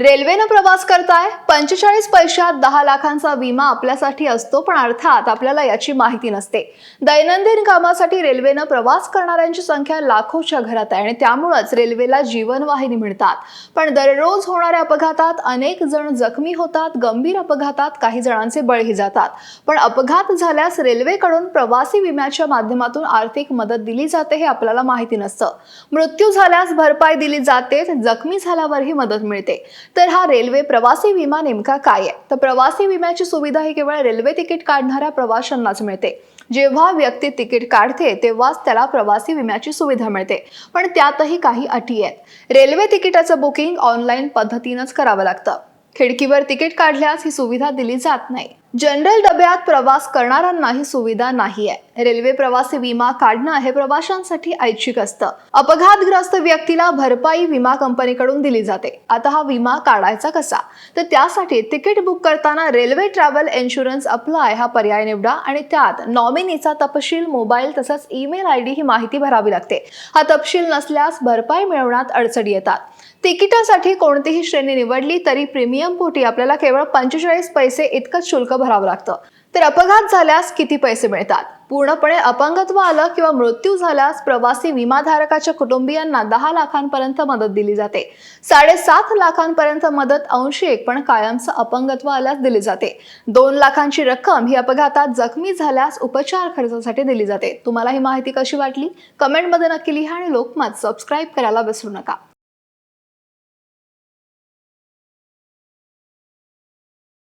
रेल्वेनं प्रवास करताय? पंचेचाळीस पैशात दहा लाखांचा विमा आपल्यासाठी असतो पण अर्थात आपल्याला याची माहिती नसते. दैनंदिन कामासाठी रेल्वेनं प्रवास करणाऱ्यांची संख्या लाखोच्या घरात आहे आणि त्यामुळंच रेल्वेला जीवनवाहिनी मिळतात. पण दररोज होणाऱ्या अपघातात अनेक जण जखमी होतात गंभीर अपघातात काही जणांचे बळी जातात. पण अपघात झाल्यास रेल्वेकडून प्रवासी विम्याच्या माध्यमातून आर्थिक मदत दिली जाते हे आपल्याला माहिती नसतं. मृत्यू झाल्यास भरपाई दिली जाते जखमी झाल्यावरही मदत मिळते. तर हा रेल्वे प्रवासी विमा नेमका काय आहे? तर प्रवासी विम्याची सुविधा ही केवळ रेल्वे तिकीट काढणाऱ्या प्रवाशांनाच मिळते. जेव्हा व्यक्ती तिकीट काढते तेव्हाच त्याला प्रवासी विम्याची सुविधा मिळते. पण त्यातही काही अटी आहेत. रेल्वे तिकिटाचं बुकिंग ऑनलाईन पद्धतीनंच करावं लागतं. खिडकीवर तिकीट काढल्यास ही सुविधा दिली जात नाही. जनरल डब्यात प्रवास करणाऱ्यांना ही सुविधा नाही आहे रेल्वे प्रवासी विमा काढणं हे प्रवाशांसाठी ऐच्छिक असतं. अपघातग्रस्त व्यक्तीला भरपाई विमा कंपनीकडून दिली जाते. आता हा विमा काढायचा कसा? तर त्यासाठी तिकीट बुक करताना रेल्वे ट्रॅव्हल इन्शुरन्स अप्लाय हा पर्याय निवडा आणि त्यात नॉमिनीचा तपशील मोबाईल तसंच ईमेल आय डी ही माहिती भरावी लागते. हा तपशील नसल्यास भरपाई मिळवण्यात अडचणी येतात. तिकिटासाठी कोणतीही श्रेणी निवडली तरी प्रीमियम पोटी आपल्याला केवळ पंचेचाळीस पैसे इतकंच शुल्क भरावं लागतं. तर अपघात झाल्यास किती पैसे मिळतात? पूर्णपणे अपंगत्व आलं किंवा मृत्यू झाल्यास प्रवासी विमाधारकाच्या कुटुंबियांना दहा लाखांपर्यंत मदत दिली जाते. साडेसात लाखांपर्यंत मदत अंशिक पण कायमचं अपंगत्व आल्यास दिली जाते. दोन लाखांची रक्कम ही अपघातात जखमी झाल्यास उपचार खर्चासाठी दिली जाते. तुम्हाला ही माहिती कशी वाटली? कमेंटमध्ये नक्की लिहा आणि लोकमत सबस्क्राईब करायला विसरू नका.